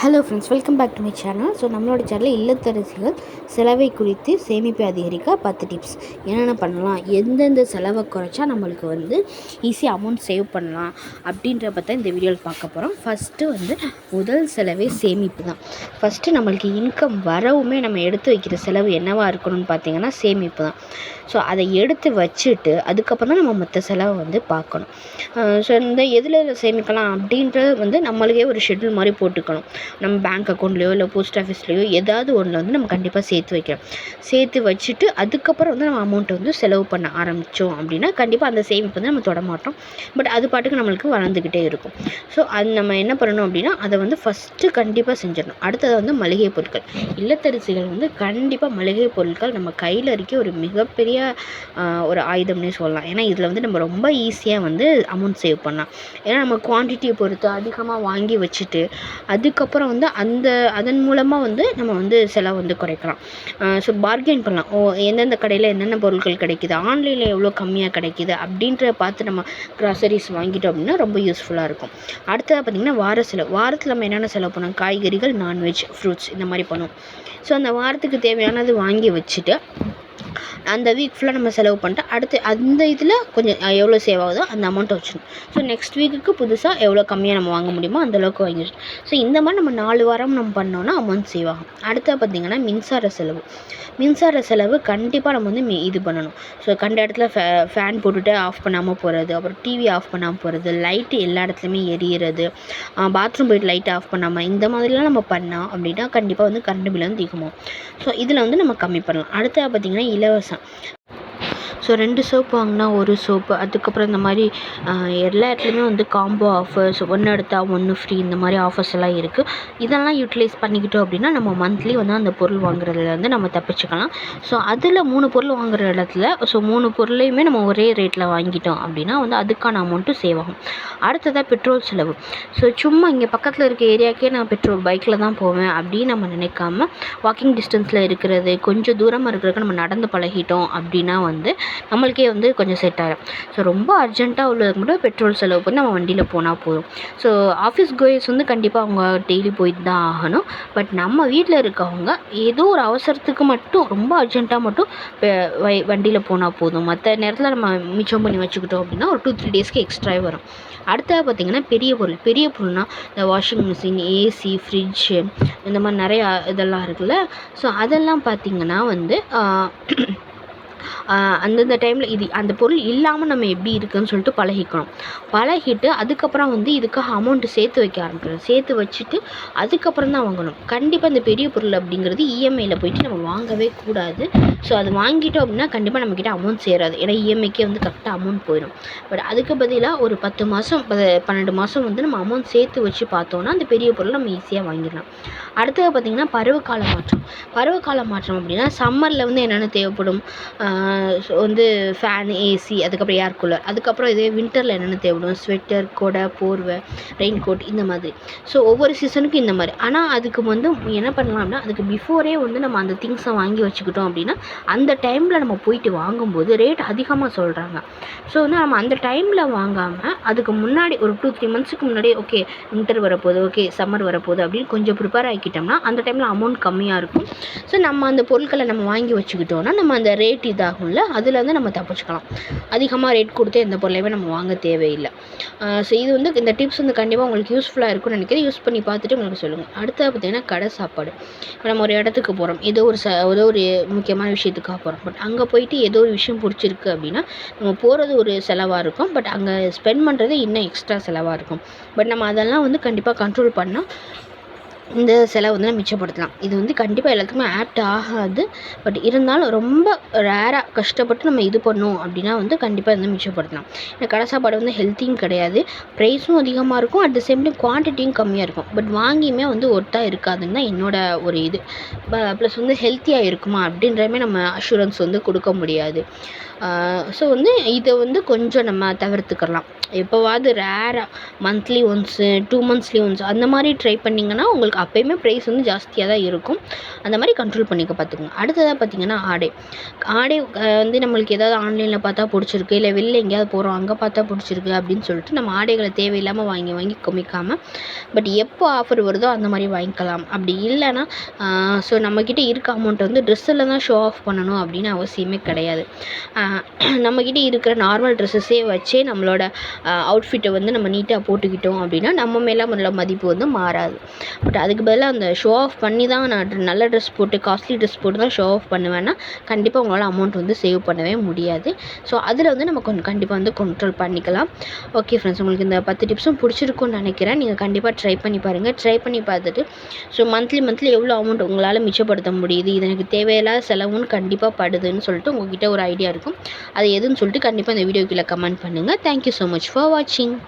Hello friends welcome back to my channel so நம்மளோட சேனலில் இல்லத்தரசிகள் செலவை குறித்து சேமிப்பை அதிகரிக்க பத்து டிப்ஸ் என்னென்ன பண்ணலாம்? எந்தெந்த செலவை குறைச்சா நம்மளுக்கு வந்து ஈஸியாக அமௌண்ட் சேவ் பண்ணலாம்? அப்படின்ற பற்றி இந்த வீடியோவில் பார்க்க போகிறோம் ஃபஸ்ட்டு வந்து முதல் செலவே சேமிப்பு தான். ஃபஸ்ட்டு நம்மளுக்கு இன்கம் வரவுமே நம்ம எடுத்து வைக்கிற செலவு என்னவாக இருக்கணும்னு பார்த்தீங்கன்னா சேமிப்பு தான். ஸோ அதை எடுத்து வச்சுட்டு அதுக்கப்புறம் தான் நம்ம மற்ற செலவை வந்து பார்க்கணும். ஸோ இந்த எதில் எதில் சேமிக்கலாம் அப்படின்றது வந்து நம்மளுக்கே ஒரு ஷெட்யூல் மாதிரி போட்டுக்கணும். நம்ம பேங்க் அக்கௌண்ட்லேயோ இல்லை போஸ்ட் ஆஃபீஸ்லேயோ ஏதாவது ஒன்றில் வந்து நம்ம கண்டிப்பாக சேர்த்து வைக்கிறோம் சேர்த்து வச்சுட்டு அதுக்கப்புறம் வந்து நம்ம அமௌண்ட்டை வந்து செலவு பண்ண ஆரம்பித்தோம் அப்படின்னா கண்டிப்பாக அந்த சேமிப்பு வந்து நம்ம தொட மாட்டோம். பட் அது பாட்டுக்கு நம்மளுக்கு வளர்ந்துக்கிட்டே இருக்கும். ஸோ அது நம்ம என்ன பண்ணணும் அப்படின்னா அதை வந்து ஃபஸ்ட்டு கண்டிப்பாக செஞ்சிடணும். அடுத்தது வந்து மளிகை பொருட்கள். இல்லத்தரசிகள் வந்து கண்டிப்பாக மளிகை பொருட்கள் நம்ம கையில் இருக்க ஒரு மிகப்பெரிய ஒரு ஆயுதம்னே சொல்லலாம். ஏன்னா இதில் வந்து நம்ம ரொம்ப ஈஸியாக வந்து அமௌண்ட் சேவ் பண்ணலாம். ஏன்னா நம்ம குவான்டிட்டியை பொறுத்து அதிகமாக வாங்கி வச்சுட்டு அதுக்கப்புறம் வந்து அந்த அதன் மூலமாக வந்து நம்ம வந்து செலவு வந்து குறைக்கலாம். ஸோ பார்கெயின் பண்ணலாம். ஓ எந்தெந்த கடையில் என்னென்ன பொருட்கள் கிடைக்குது ஆன்லைனில் எவ்வளோ கம்மியாக கிடைக்குது அப்படின்ற பார்த்து நம்ம க்ராசரிஸ் வாங்கிட்டோம் அப்படின்னா ரொம்ப யூஸ்ஃபுல்லாக இருக்கும். அடுத்தது பார்த்திங்கன்னா வார செலவு. வாரத்தில் நம்ம என்னென்ன செலவு பண்ணோம் காய்கறிகள் நான்வெஜ் ஃப்ரூட்ஸ் இந்த மாதிரி பண்ணுவோம். ஸோ அந்த வாரத்துக்கு தேவையானது வாங்கி வச்சுட்டு அந்த வீக் ஃபுல்லாக நம்ம செலவு பண்ணிட்டு அடுத்து அந்த இதில் கொஞ்சம் எவ்வளோ சேவ் ஆகுதோ அந்த அமௌண்ட்டை வச்சிடணும் ஸோ நெக்ஸ்ட் வீக்குக்கு புதுசாக எவ்வளோ கம்மியாக நம்ம வாங்க முடியுமோ அந்தளவுக்கு வாங்கிடுச்சு ஸோ இந்த மாதிரி நம்ம நாலு வாரம் நம்ம பண்ணோன்னா அமௌண்ட் சேவ் ஆகும். அடுத்து பார்த்திங்கன்னா மின்சார செலவு. மின்சார செலவு கண்டிப்பாக நம்ம வந்து இது பண்ணணும். ஸோ கண்ட இடத்துல ஃபே ஃபேன் போட்டுட்டு ஆஃப் பண்ணாமல் போகிறது அப்புறம் டிவி ஆஃப் பண்ணாமல் போகிறது லைட்டு எல்லா இடத்துலையுமே எரியறது பாத்ரூம் போய்ட்டு லைட் ஆஃப் பண்ணாமல் இந்த மாதிரிலாம் நம்ம பண்ணோம் அப்படின்னா கண்டிப்பாக வந்து கரண்ட் பில் வந்து அதிகமாகும். ஸோ இதில் வந்து நம்ம கம்மி பண்ணலாம். அடுத்து பார்த்திங்கன்னா de. ஸோ ரெண்டு சோப்பு வாங்கினா ஒரு சோப்பு அதுக்கப்புறம் இந்த மாதிரி எல்லா இடத்துலையுமே வந்து காம்போ ஆஃபர்ஸ் ஒன்று எடுத்தால் ஒன்று ஃப்ரீ இந்த மாதிரி ஆஃபர்ஸ் எல்லாம் இருக்குது இதெல்லாம் யூட்டிலைஸ் பண்ணிக்கிட்டோம் அப்படின்னா நம்ம மந்த்லி வந்து அந்த பொருள் வாங்குறதுல வந்து நம்ம தப்பிச்சுக்கலாம். ஸோ அதில் மூணு பொருள் வாங்குற இடத்துல ஸோ மூணு பொருளையுமே நம்ம ஒரே ரேட்டில் வாங்கிட்டோம் அப்படின்னா வந்து அதுக்கான அமௌண்ட்டும் சேவ் ஆகும். அடுத்ததாக பெட்ரோல் செலவு. ஸோ சும்மா இங்கே பக்கத்தில் இருக்க ஏரியாக்கே நான் பெட்ரோல் பைக்கில் தான் போவேன் அப்படின்னு நம்ம நினைக்காம வாக்கிங் டிஸ்டன்ஸில் இருக்கிறது கொஞ்சம் தூரமாக இருக்கிறதுக்கு நம்ம நடந்து பழகிட்டோம் அப்படின்னா வந்து நம்மளுக்கே வந்து கொஞ்சம் செட் ஆகிடும் ஸோ ரொம்ப அர்ஜென்ட்டாக உள்ளதுக்கு மட்டும் பெட்ரோல் செலவு பண்ணி நம்ம வண்டியில் போனால் போதும். ஸோ ஆஃபீஸ் கோயர்ஸ் வந்து கண்டிப்பாக அவங்க டெய்லி போயிட்டு தான் ஆகணும். பட் நம்ம வீட்டில் இருக்கவங்க ஏதோ ஒரு அவசரத்துக்கு மட்டும் ரொம்ப அர்ஜென்ட்டாக மட்டும் வண்டியில் போனால் போதும். மற்ற நேரத்தில் நம்ம மிச்சம் பண்ணி வச்சுக்கிட்டோம் அப்படின்னா ஒரு டூ த்ரீ டேஸ்க்கு எக்ஸ்ட்ராவே வரும். அடுத்தது பார்த்திங்கன்னா பெரிய பொருள். பெரிய பொருள்னால் இந்த வாஷிங் மிஷின் ஏசி ஃப்ரிட்ஜு இந்த மாதிரி நிறையா இதெல்லாம் இருக்குல்ல. ஸோ அதெல்லாம் பார்த்திங்கன்னா வந்து அந்தந்த டைமில் இது அந்த பொருள் இல்லாமல் நம்ம எப்படி இருக்குதுன்னு சொல்லிட்டு பழகிக்கணும். பழகிட்டு அதுக்கப்புறம் வந்து இதுக்காக அமௌண்ட்டு சேர்த்து வைக்க ஆரம்பிக்கணும். சேர்த்து வச்சுட்டு அதுக்கப்புறம் தான் வாங்கணும். கண்டிப்பாக இந்த பெரிய பொருள் அப்படிங்கிறது இஎம்ஐயில் போயிட்டு நம்ம வாங்கவே கூடாது. ஸோ அது வாங்கிட்டோம் அப்படின்னா கண்டிப்பாக நம்மக்கிட்ட அமௌண்ட் சேராது. ஏன்னா இஎம்ஐக்கே வந்து கரெக்டாக அமௌண்ட் போயிடும். பட் அதுக்கு பதிலாக ஒரு பத்து மாதம் பன்னெண்டு மாதம் வந்து நம்ம அமௌண்ட் சேர்த்து வச்சு பார்த்தோன்னா அந்த பெரிய பொருள் நம்ம ஈஸியாக வாங்கிடலாம். அடுத்தது பார்த்திங்கன்னா பருவகால மாற்றம். பருவகால மாற்றம் அப்படின்னா சம்மரில் வந்து என்னென்ன தேவைப்படும்? வந்து ஃபேன் ஏசி அதுக்கப்புறம் ஏர் கூலர் அதுக்கப்புறம் இதே வின்டரில் என்னென்ன தேவைப்படும்? ஸ்வெட்டர் கொடை போர்வை ரெயின் கோட் இந்த மாதிரி. ஸோ ஒவ்வொரு சீசனுக்கும் இந்த மாதிரி. ஆனால் அதுக்கு வந்து என்ன பண்ணலாம் அப்படின்னா அதுக்கு பிஃபோரே வந்து நம்ம அந்த திங்ஸை வாங்கி வச்சுக்கிட்டோம் அப்படின்னா அந்த டைமில் நம்ம போயிட்டு வாங்கும்போது ரேட் அதிகமாக சொல்கிறாங்க ஸோ வந்து நம்ம அந்த டைமில் வாங்காமல் அதுக்கு முன்னாடி ஒரு டூ த்ரீ மந்த்ஸுக்கு முன்னாடி ஓகே வின்டர் வரப்போகுது ஓகே சம்மர் வரப்போகுது அப்படின்னு கொஞ்சம் ப்ரிப்பேர் ஆகிக்கிட்டோம்னா அந்த டைமில் அமௌண்ட் கம்மியாக இருக்கும். ஸோ நம்ம அந்த பொருட்களை நம்ம வாங்கி வச்சுக்கிட்டோம்னா நம்ம அந்த ரேட் இதாகும்ல அதில் நம்ம தப்பிச்சுக்கலாம். அதிகமாக ரேட் கொடுத்து எந்த பொருளையுமே நம்ம வாங்க தேவையில்லை. ஸோ இது வந்து இந்த டிப்ஸ் வந்து கண்டிப்பாக உங்களுக்கு யூஸ்ஃபுல்லாக இருக்கும்னு நினைக்கிறேன். யூஸ் பண்ணி பார்த்துட்டு உங்களுக்கு சொல்லுங்கள் அடுத்தது பார்த்திங்கன்னா கடை சாப்பாடு. இப்போ நம்ம ஒரு இடத்துக்கு போகிறோம் ஏதோ ஒரு ச ஏதோ ஒரு முக்கியமான விஷயத்துக்காக போகிறோம் பட் அங்கே போயிட்டு ஏதோ ஒரு விஷயம் பிடிச்சிருக்கு அப்படின்னா நம்ம போகிறது ஒரு செலவாக இருக்கும். பட் அங்கே ஸ்பெண்ட் பண்ணுறது இன்னும் எக்ஸ்ட்ரா செலவாக இருக்கும். பட் நம்ம அதெல்லாம் வந்து கண்டிப்பாக கண்ட்ரோல் பண்ணால் இந்த செலவு வந்து நம்ம மிச்சப்படுத்தலாம். இது வந்து கண்டிப்பாக எல்லாத்துக்குமே ஆப்ட் ஆகாது. பட் இருந்தாலும் ரொம்ப ரேராக கஷ்டப்பட்டு நம்ம இது பண்ணோம் அப்படின்னா வந்து கண்டிப்பாக வந்து மிச்சப்படுத்தலாம். இந்த கடை சாப்பாடு வந்து ஹெல்த்தியும் கிடையாது. ப்ரைஸும் அதிகமாக இருக்கும். அட் த சேம் டைம் குவான்டிட்டியும் கம்மியாக இருக்கும். பட் வாங்கியுமே வந்து ஒர்த்தாக இருக்காதுன்னு தான் என்னோட ஒரு இது. ப்ளஸ் வந்து ஹெல்த்தியாக இருக்குமா அப்படின்றமே நம்ம அஷூரன்ஸ் வந்து கொடுக்க முடியாது. ஸோ வந்து இதை வந்து கொஞ்சம் நம்ம தவிர்த்துக்கலாம். எப்போவாவது ரேராக monthly once two monthly once அந்த மாதிரி ட்ரை பண்ணிங்கன்னா உங்களுக்கு அப்போயுமே ப்ரைஸ் வந்து ஜாஸ்தியாக தான் இருக்கும். அந்த மாதிரி கண்ட்ரோல் பண்ணிக்க பார்த்துக்கோங்க. அடுத்ததாக பார்த்தீங்கன்னா ஆடை. ஆடை வந்து நம்மளுக்கு ஏதாவது ஆன்லைனில் பார்த்தா பிடிச்சிருக்கு இல்லை வெளில எங்கேயாவது போகிறோம் அங்கே பார்த்தா பிடிச்சிருக்கு அப்படின்னு சொல்லிட்டு நம்ம ஆடைகளை தேவையில்லாமல் வாங்கி வாங்கி குமிக்காமல் பட் எப்போ ஆஃபர் வருதோ அந்த மாதிரி வாங்கிக்கலாம். அப்படி இல்லைன்னா ஸோ நம்மக்கிட்ட இருக்க அமௌண்ட்டை வந்து ட்ரெஸ்ஸில் தான் ஷோ ஆஃப் பண்ணணும் அப்படின்னு அவசியமே கிடையாது. நம்மக்கிட்ட இருக்கிற நார்மல் ட்ரெஸ்ஸஸே வச்சே நம்மளோட அவுட்ஃபிட்டை வந்து நம்ம நீட்டாக போட்டுக்கிட்டோம் அப்படின்னா நம்ம மேலே உள்ள மதிப்பு வந்து மாறாது. பட் அதுக்கு பதிலாக அந்த ஷோ ஆஃப் பண்ணி தான் நான் நல்ல ட்ரெஸ் போட்டு காஸ்ட்லி ட்ரெஸ் போட்டு தான் ஷோ ஆஃப் பண்ணுவேன்னா கண்டிப்பாக உங்களால் அமௌண்ட் வந்து சேவ் பண்ணவே முடியாது. ஸோ அதில் வந்து நம்ம கொஞ்சம் கண்டிப்பாக வந்து கண்ட்ரோல் பண்ணிக்கலாம். ஓகே ஃப்ரெண்ட்ஸ் உங்களுக்கு இந்த பத்து டிப்ஸும் பிடிச்சிருக்கும்னு நினைக்கிறேன். நீங்கள் கண்டிப்பாக ட்ரை பண்ணி பாருங்கள் ட்ரை பண்ணி பார்த்துட்டு ஸோ மந்த்லி மந்த்லி எவ்வளோ அமௌண்ட் உங்களால் மிச்சப்படுத்த முடியுது? இது எனக்கு தேவையில்லாத செலவுன்னு கண்டிப்பாக படுதுன்னு சொல்லிட்டு உங்ககிட்ட ஒரு ஐடியா இருக்கும். அது எதுன்னு சொல்லிட்டு கண்டிப்பாக இந்த வீடியோக்குள்ளே கமெண்ட் பண்ணுங்கள் தேங்க்யூ ஸோ மச் ஃபார் வாட்சிங்